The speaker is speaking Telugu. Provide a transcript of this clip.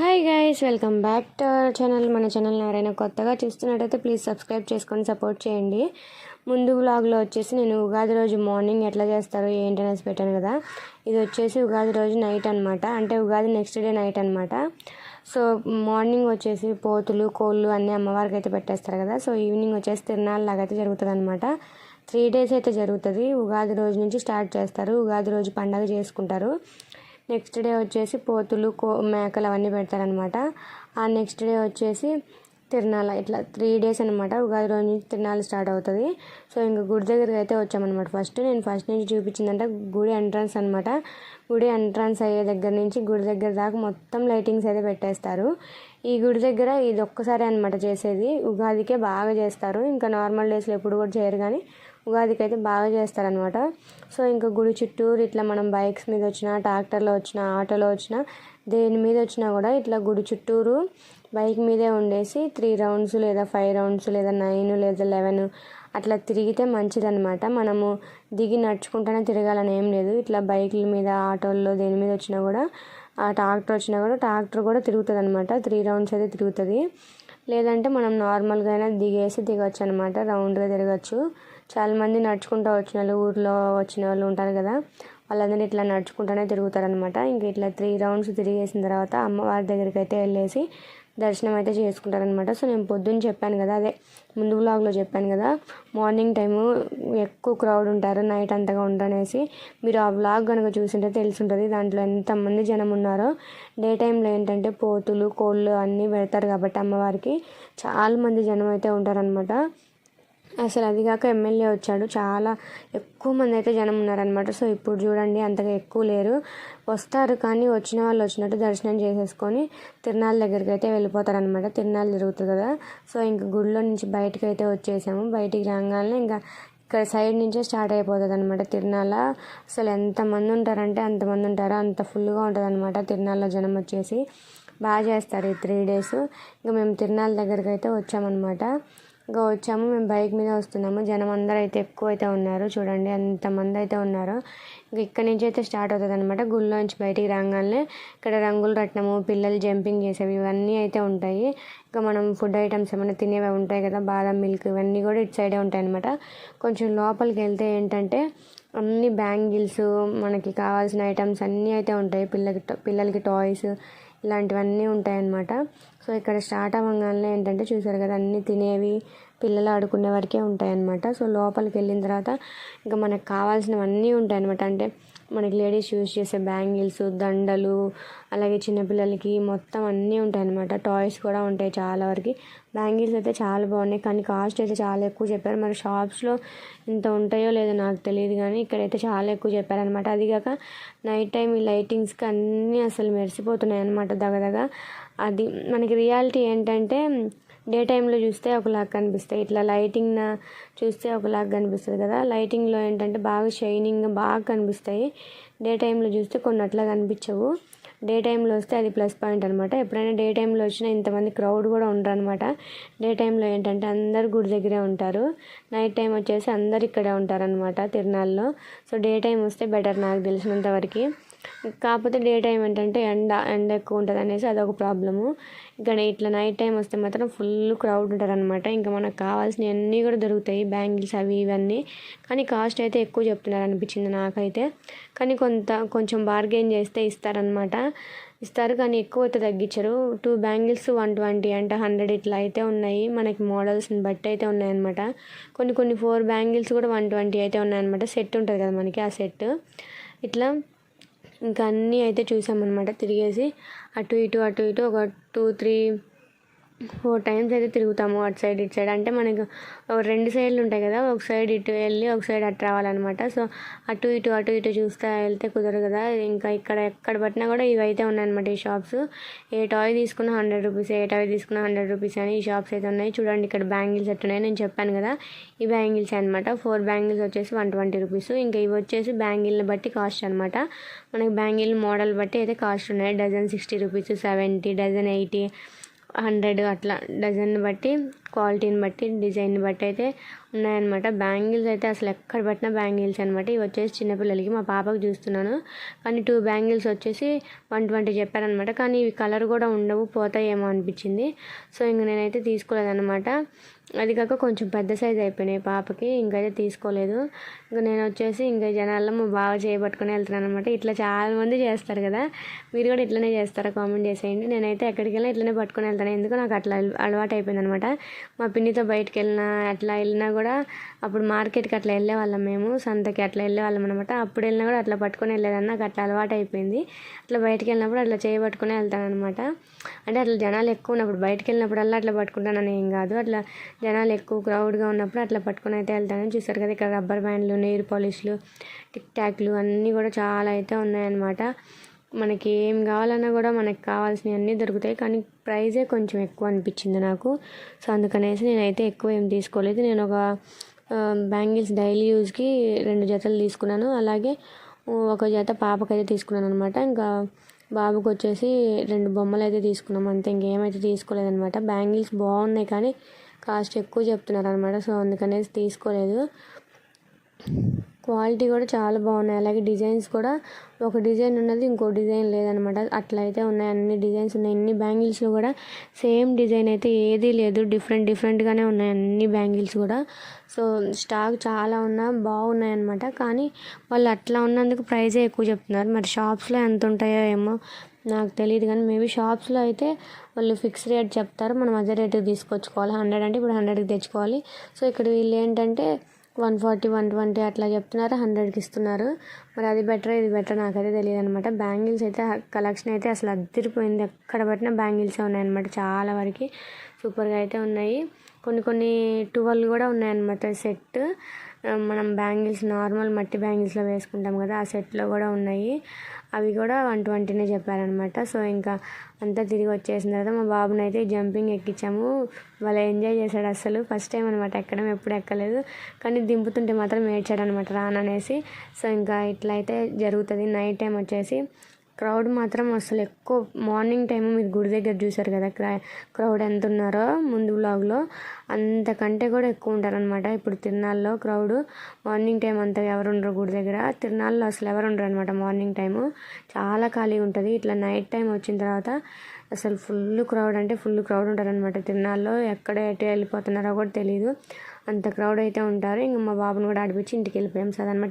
Hi guys welcome back to our channel మన ఛానల్ని ఎవరైనా కొత్తగా చూస్తున్నట్టయితే ప్లీజ్ సబ్స్క్రైబ్ చేసుకొని సపోర్ట్ చేయండి. ముందు బ్లాగ్లో వచ్చేసి నేను ఉగాది రోజు మార్నింగ్ ఎట్లా చేస్తారో ఏంటి అనేసి పెట్టాను కదా. ఇది వచ్చేసి ఉగాది రోజు నైట్ అనమాట అంటే ఉగాది నెక్స్ట్ డే నైట్ అనమాట సో మార్నింగ్ వచ్చేసి పోతులు కోళ్ళు అన్నీ అమ్మవారికి అయితే పెట్టేస్తారు కదా. సో ఈవినింగ్ వచ్చేసి తిరునాళ్ళ లాగా అయితే జరుగుతుంది అనమాట త్రీ డేస్ అయితే జరుగుతుంది. ఉగాది రోజు నుంచి స్టార్ట్ చేస్తారు. ఉగాది రోజు పండగ చేసుకుంటారు. నెక్స్ట్ డే వచ్చేసి పోతులు కో మేకలు అవన్నీ పెడతారనమాట ఆ నెక్స్ట్ డే వచ్చేసి తిరణాల ఇట్లా త్రీ డేస్ అనమాట ఉగాది రోజు నుంచి తిరణాలు స్టార్ట్ అవుతుంది. సో ఇంకా గుడి దగ్గరికి అయితే వచ్చామన్నమాట. ఫస్ట్ నేను ఫస్ట్ నుంచి చూపించిందంటే గుడి ఎంట్రన్స్ అనమాట గుడి ఎంట్రన్స్ అయ్యే దగ్గర నుంచి గుడి దగ్గర దాకా మొత్తం లైటింగ్స్ అయితే పెట్టేస్తారు. ఈ గుడి దగ్గర ఇది ఒక్కసారి అనమాట చేసేది. ఉగాదికే బాగా చేస్తారు. ఇంకా నార్మల్ డేస్లో ఎప్పుడు కూడా చేయరు కానీ ఉగాదికి అయితే బాగా చేస్తారనమాట సో ఇంకా గుడి చుట్టూరు ఇట్లా మనం బైక్స్ మీద వచ్చినా ట్రాక్టర్లో వచ్చినా ఆటోలో వచ్చినా దేని మీద వచ్చినా కూడా ఇట్లా గుడి చుట్టూరు బైక్ మీదే ఉండేసి త్రీ రౌండ్స్ లేదా ఫైవ్ రౌండ్స్ లేదా నైన్ లేదా లెవెన్ అట్లా తిరిగితే మంచిదన్నమాట. మనము దిగి నడుచుకుంటూనే తిరగాలని ఏం లేదు. ఇట్లా బైకుల మీద ఆటోల్లో దేని మీద వచ్చినా కూడా ఆ ట్రాక్టర్ వచ్చినా కూడా ట్రాక్టర్ కూడా తిరుగుతుంది అనమాట త్రీ రౌండ్స్ అయితే తిరుగుతుంది. లేదంటే మనం నార్మల్గా అయినా దిగేసి దిగొచ్చు అనమాట రౌండ్గా తిరగచ్చు. చాలామంది నడుచుకుంటూ వచ్చిన వాళ్ళు ఊర్లో వచ్చిన వాళ్ళు ఉంటారు కదా వాళ్ళందరూ ఇట్లా నడుచుకుంటూనే తిరుగుతారనమాట ఇంక ఇట్లా త్రీ రౌండ్స్ తిరిగేసిన తర్వాత అమ్మవారి దగ్గరికి అయితే వెళ్ళేసి దర్శనం అయితే చేసుకుంటారనమాట సో నేను పొద్దున్న చెప్పాను కదా అదే ముందు వ్లాగ్లో చెప్పాను కదా మార్నింగ్ టైము ఎక్కువ క్రౌడ్ ఉంటారు నైట్ అంతగా ఉండనేసి మీరు ఆ వ్లాగ్ కనుక చూసింటే తెలుసుంటుంది. దాంట్లో ఎంతమంది జనం ఉన్నారో డే టైంలో ఏంటంటే పోతులు కోళ్ళు అన్నీ పెడతారు కాబట్టి అమ్మవారికి చాలామంది జనం అయితే ఉంటారనమాట అసలు అది కాక ఎమ్మెల్యే వచ్చాడు. చాలా ఎక్కువ మంది అయితే జనం ఉన్నారనమాట సో ఇప్పుడు చూడండి అంతగా ఎక్కువ లేరు. వస్తారు కానీ వచ్చిన వాళ్ళు వచ్చినట్టు దర్శనం చేసేసుకొని తిరునాళ్ళ దగ్గరికి అయితే వెళ్ళిపోతారనమాట తిరునాళ్ళు జరుగుతుంది కదా. సో ఇంకా గుడిలో నుంచి బయటకు అయితే వచ్చేసాము. బయటికి రాగానే ఇంకా ఇక్కడ సైడ్ నుంచే స్టార్ట్ అయిపోతుంది అనమాట తిరునాళ్ళ. అసలు ఎంతమంది ఉంటారంటే అంతమంది ఉంటారు. అంత ఫుల్గా ఉంటుంది అనమాట తిరునాళ్ళ జనం వచ్చేసి. బాగా చేస్తారు ఈ త్రీ డేస్. ఇంకా మేము తిరునాళ్ళ దగ్గరికి అయితే వచ్చామన్నమాట. ఇంకా వచ్చాము మేము బైక్ మీద వస్తున్నాము. జనం అందరూ అయితే ఎక్కువ అయితే ఉన్నారు. చూడండి అంతమంది అయితే ఉన్నారు. ఇంకా ఇక్కడ నుంచి అయితే స్టార్ట్ అవుతుంది అనమాట గుళ్ళో నుంచి బయటికి రాగానే ఇక్కడ రంగులు రట్నము పిల్లలు జంపింగ్ చేసేవి ఇవన్నీ అయితే ఉంటాయి. ఇంకా మనం ఫుడ్ ఐటమ్స్ ఏమైనా తినేవి ఉంటాయి కదా బాదం మిల్క్ ఇవన్నీ కూడా ఇటు సైడే ఉంటాయి అనమాట కొంచెం లోపలికి వెళ్తే ఏంటంటే అన్ని బ్యాంగిల్స్ మనకి కావాల్సిన ఐటమ్స్ అన్నీ అయితే ఉంటాయి. పిల్లలకి పిల్లలకి టాయ్స్ ఇలాంటివన్నీ ఉంటాయన్నమాట. సో ఇక్కడ స్టార్ట్ అవ్వగానే ఏంటంటే చూసారు కదా అన్నీ తినేవి పిల్లలు ఆడుకునే వరకే ఉంటాయన్నమాట. సో లోపలికి వెళ్ళిన తర్వాత ఇంకా మనకు కావాల్సినవన్నీ ఉంటాయన్నమాట. అంటే మనకి లేడీస్ యూజ్ చేసే బ్యాంగిల్స్ దండలు అలాగే చిన్నపిల్లలకి మొత్తం అన్నీ ఉంటాయన్నమాట. టాయ్స్ కూడా ఉంటాయి చాలా వరకు. బ్యాంగిల్స్ అయితే చాలా బాగున్నాయి. కానీ కాస్ట్ అయితే చాలా ఎక్కువ చెప్పారు. మరి షాప్స్లో ఇంత ఉంటాయో లేదో నాకు తెలియదు కానీ ఇక్కడైతే చాలా ఎక్కువ చెప్పారనమాట అది కాక నైట్ టైం ఈ లైటింగ్స్కి అన్నీ అసలు మెరిసిపోతున్నాయి అనమాట దగదగ. అది మనకి రియాలిటీ ఏంటంటే డే టైంలో చూస్తే ఒకలాగా కనిపిస్తాయి. ఇట్లా లైటింగ్ చూస్తే ఒకలాగా కనిపిస్తుంది కదా. లైటింగ్లో ఏంటంటే బాగా షైనింగ్ బాగా కనిపిస్తాయి. డే టైంలో చూస్తే కొన్ని అట్లా కనిపించవు. డే టైంలో వస్తే అది ప్లస్ పాయింట్ అనమాట ఎప్పుడైనా డే టైంలో వచ్చినా ఇంతమంది క్రౌడ్ కూడా ఉండరు అనమాట డే టైంలో ఏంటంటే అందరు గుడి దగ్గరే ఉంటారు. నైట్ టైం వచ్చేసి అందరు ఇక్కడే ఉంటారనమాట తిరునాళ్ళలో. సో డే టైం వస్తే బెటర్ నాకు తెలిసినంత వరకు. కాకపోతే డే టైం ఏంటంటే ఎండ ఎండ ఎక్కువ ఉంటుంది అనేసి అదొక ప్రాబ్లము. ఇక్కడ ఇట్లా నైట్ టైం వస్తే మాత్రం ఫుల్ క్రౌడ్ ఉంటారనమాట ఇంకా మనకు కావాల్సినవి అన్నీ కూడా దొరుకుతాయి బ్యాంగిల్స్ అవి ఇవన్నీ. కానీ కాస్ట్ అయితే ఎక్కువ చెప్తున్నారు అనిపించింది నాకైతే. కానీ కొంత కొంచెం బార్గెయిన్ చేస్తే ఇస్తారనమాట ఇస్తారు కానీ ఎక్కువ అయితే తగ్గించరు. టూ బ్యాంగిల్స్ వన్ ట్వంటీ అంటే హండ్రెడ్ ఇట్లా అయితే ఉన్నాయి. మనకి మోడల్స్ని బట్టి అయితే ఉన్నాయన్నమాట. కొన్ని కొన్ని ఫోర్ బ్యాంగిల్స్ కూడా వన్ ట్వంటీ అయితే ఉన్నాయన్నమాట. సెట్ ఉంటుంది కదా మనకి ఆ సెట్ ఇట్లా ఇంకా అన్నీ అయితే చూసామన్నమాట. తిరిగేసి అటు ఇటు అటు ఇటు ఒక టూ త్రీ ఫోర్ టైమ్స్ అయితే తిరుగుతాము అటు సైడ్ ఇటు సైడ్. అంటే మనకు రెండు సైడ్లు ఉంటాయి కదా ఒక సైడ్ ఇటు వెళ్ళి ఒక సైడ్ అటు రావాలన్నమాట. సో అటు ఇటు అటు ఇటు చూస్తే వెళ్తే కుదరదు కదా. ఇంకా ఇక్కడ ఎక్కడ పట్టినా కూడా ఇవైతే ఉన్నాయన్నమాట ఈ షాప్స్. ఏ టాయ్ తీసుకున్నా హండ్రెడ్ రూపీస్ ఏ టాయ్ తీసుకున్నా హండ్రెడ్ రూపీస్ అని ఈ షాప్స్ అయితే ఉన్నాయి. చూడండి ఇక్కడ బ్యాంగిల్స్ ఎట్టున్నాయి నేను చెప్పాను కదా. ఈ బ్యాంగిల్స్ అనమాట ఫోర్ బ్యాంగిల్స్ వచ్చేసి వన్ ట్వంటీ రూపీస్. ఇంకా ఇవి వచ్చేసి బ్యాంగిల్ని బట్టి కాస్ట్ అనమాట మనకి బ్యాంగిల్ మోడల్ బట్టి అయితే కాస్ట్ ఉన్నాయి. Dozen sixty rupees seventy dozen eighty hundred అట్లా డజన్ బట్టి క్వాలిటీని బట్టి డిజైన్ బట్టి అయితే ఉన్నాయన్నమాట. బ్యాంగిల్స్ అయితే అసలు ఎక్కడ పెట్టినా బ్యాంగిల్స్ అనమాట ఇవి వచ్చేసి చిన్నపిల్లలకి మా పాపకు చూస్తున్నాను. కానీ టూ బ్యాంగిల్స్ వచ్చేసి వన్ ట్వంటీ చెప్పారనమాట కానీ ఇవి కలర్ కూడా ఉండవు పోతాయేమో అనిపించింది. సో ఇంక నేనైతే తీసుకోలేదన్నమాట. అది కాక కొంచెం పెద్ద సైజ్ అయిపోయినాయి పాపకి ఇంకైతే తీసుకోలేదు. ఇంకా నేను వచ్చేసి ఇంకా జనాల్లో మా బాగా చేయబట్టుకుని వెళ్తున్నాను అనమాట ఇట్లా చాలామంది చేస్తారు కదా. మీరు కూడా ఇట్లనే చేస్తారా? కామెంట్ చేసేయండి. నేనైతే ఎక్కడికి వెళ్ళినా ఇట్లనే పట్టుకుని వెళ్తాను. ఎందుకు నాకు అట్లా అలవాటు అయిపోయింది అనమాట మా పిన్నితో బయటకు వెళ్ళినా అట్లా వెళ్ళినా కూడా కూడా అప్పుడు మార్కెట్కి అట్లా వెళ్ళే వాళ్ళం మేము సంతకి అట్లా వెళ్ళే వాళ్ళం అనమాట అప్పుడు వెళ్ళినా కూడా అట్లా పట్టుకొని వెళ్ళేదాన్ని. నాకు అట్లా అలవాటు అయిపోయింది. అట్లా బయటకు వెళ్ళినప్పుడు అట్లా చేయబట్టుకునే వెళ్తాను అనమాట అంటే అట్లా జనాలు ఎక్కువ ఉన్నప్పుడు బయటకు వెళ్ళినప్పుడల్లా అట్లా పట్టుకుంటానని ఏం కాదు. అట్లా జనాలు ఎక్కువ క్రౌడ్గా ఉన్నప్పుడు అట్లా పట్టుకుని అయితే వెళ్తాను. చూస్తారు కదా ఇక్కడ రబ్బర్ బ్యాండ్లు నెయిర్ పాలిష్లు టిక్ టాక్లు అన్నీ కూడా చాలా అయితే ఉన్నాయన్నమాట. మనకి ఏం కావాలన్నా కూడా మనకి కావాల్సినవి అన్నీ దొరుకుతాయి. కానీ ప్రైజే కొంచెం ఎక్కువ అనిపించింది నాకు. సో అందుకనేసి నేనైతే ఎక్కువ ఏం తీసుకోలేదు. నేను ఒక బ్యాంగిల్స్ డైలీ యూజ్కి రెండు జతలు తీసుకున్నాను. అలాగే ఒక జత పాపకైతే తీసుకున్నాను అనమాట ఇంకా బాబుకి వచ్చేసి రెండు బొమ్మలు అయితే తీసుకున్నాం. అంతే ఇంకేమైతే తీసుకోలేదనమాట బ్యాంగిల్స్ బాగున్నాయి కానీ కాస్ట్ ఎక్కువ చెప్తున్నారు అనమాట సో అందుకనేసి తీసుకోలేదు. క్వాలిటీ కూడా చాలా బాగున్నాయి. అలాగే డిజైన్స్ కూడా ఒక డిజైన్ ఉన్నది ఇంకో డిజైన్ లేదనమాట. అట్లా అయితే ఉన్నాయి. అన్ని డిజైన్స్ ఉన్నాయి. అన్ని బ్యాంగిల్స్లో కూడా సేమ్ డిజైన్ అయితే ఏదీ లేదు. డిఫరెంట్ డిఫరెంట్గానే ఉన్నాయి అన్ని బ్యాంగిల్స్ కూడా. సో స్టాక్ చాలా ఉన్నా బాగున్నాయి అనమాట కానీ వాళ్ళు అట్లా ఉన్నందుకు ప్రైజే ఎక్కువ చెప్తున్నారు. మరి షాప్స్లో ఎంత ఉంటాయో ఏమో నాకు తెలియదు కానీ మేబీ షాప్స్లో అయితే వాళ్ళు ఫిక్స్ రేట్ చెప్తారు. మనం అదే రేటుకి తీసుకొచ్చుకోవాలి. హండ్రెడ్ అంటే ఇప్పుడు హండ్రెడ్కి తెచ్చుకోవాలి. సో ఇక్కడ వీళ్ళు ఏంటంటే వన్ ఫార్టీ వన్ ట్వంటీ అట్లా చెప్తున్నారు హండ్రెడ్కి ఇస్తున్నారు. మరి అది బెటర్ ఇది బెటర్ నాకైతే తెలియదు అనమాట బ్యాంగిల్స్ అయితే కలెక్షన్ అయితే అసలు అద్దరిపోయింది. ఎక్కడ పట్టినా బ్యాంగిల్సే ఉన్నాయన్నమాట చాలా వరకు. సూపర్గా అయితే ఉన్నాయి. కొన్ని కొన్ని టువల్ కూడా ఉన్నాయన్నమాట సెట్. మనం బ్యాంగిల్స్ నార్మల్ మట్టి బ్యాంగిల్స్లో వేసుకుంటాం కదా ఆ సెట్లో కూడా ఉన్నాయి. అవి కూడా వన్ ట్వంటీనే చెప్పారనమాట. సో ఇంకా అంతా తిరిగి వచ్చేసిన తర్వాత మా బాబుని అయితే జంపింగ్ ఎక్కించాము. వాళ్ళు ఎంజాయ్ చేశాడు అసలు ఫస్ట్ టైం అనమాట ఎక్కడం ఎప్పుడు ఎక్కలేదు. కానీ దింపుతుంటే మాత్రం ఏడ్చాడనమాట రాననేసి. సో ఇంకా ఇట్లా అయితే జరుగుతుంది. నైట్ టైం వచ్చేసి క్రౌడ్ మాత్రం అసలు ఎక్కువ మార్నింగ్ టైం మీరు గుడి దగ్గర చూసారు కదా క్రౌడ్ ఎంత ఉన్నారో ముందు బ్లాగ్లో అంతకంటే కూడా ఎక్కువ ఉంటారనమాట ఇప్పుడు తిరునాళ్ళలో క్రౌడ్ మార్నింగ్ టైం అంతా ఎవరు ఉండరు గుడి దగ్గర. తిరునాళ్ళలో అసలు ఎవరు ఉండరు అనమాట మార్నింగ్ టైము. చాలా ఖాళీ ఉంటుంది. ఇట్లా నైట్ టైం వచ్చిన తర్వాత అసలు ఫుల్ క్రౌడ్ అంటే ఫుల్ క్రౌడ్ ఉంటారనమాట తిరునాళ్ళలో ఎక్కడ ఎటు వెళ్ళిపోతున్నారో కూడా తెలియదు అంత క్రౌడ్ అయితే ఉంటారు. ఇంకా మా బాబుని కూడా ఆడిపించి ఇంటికి వెళ్ళిపోయాం సదనమాట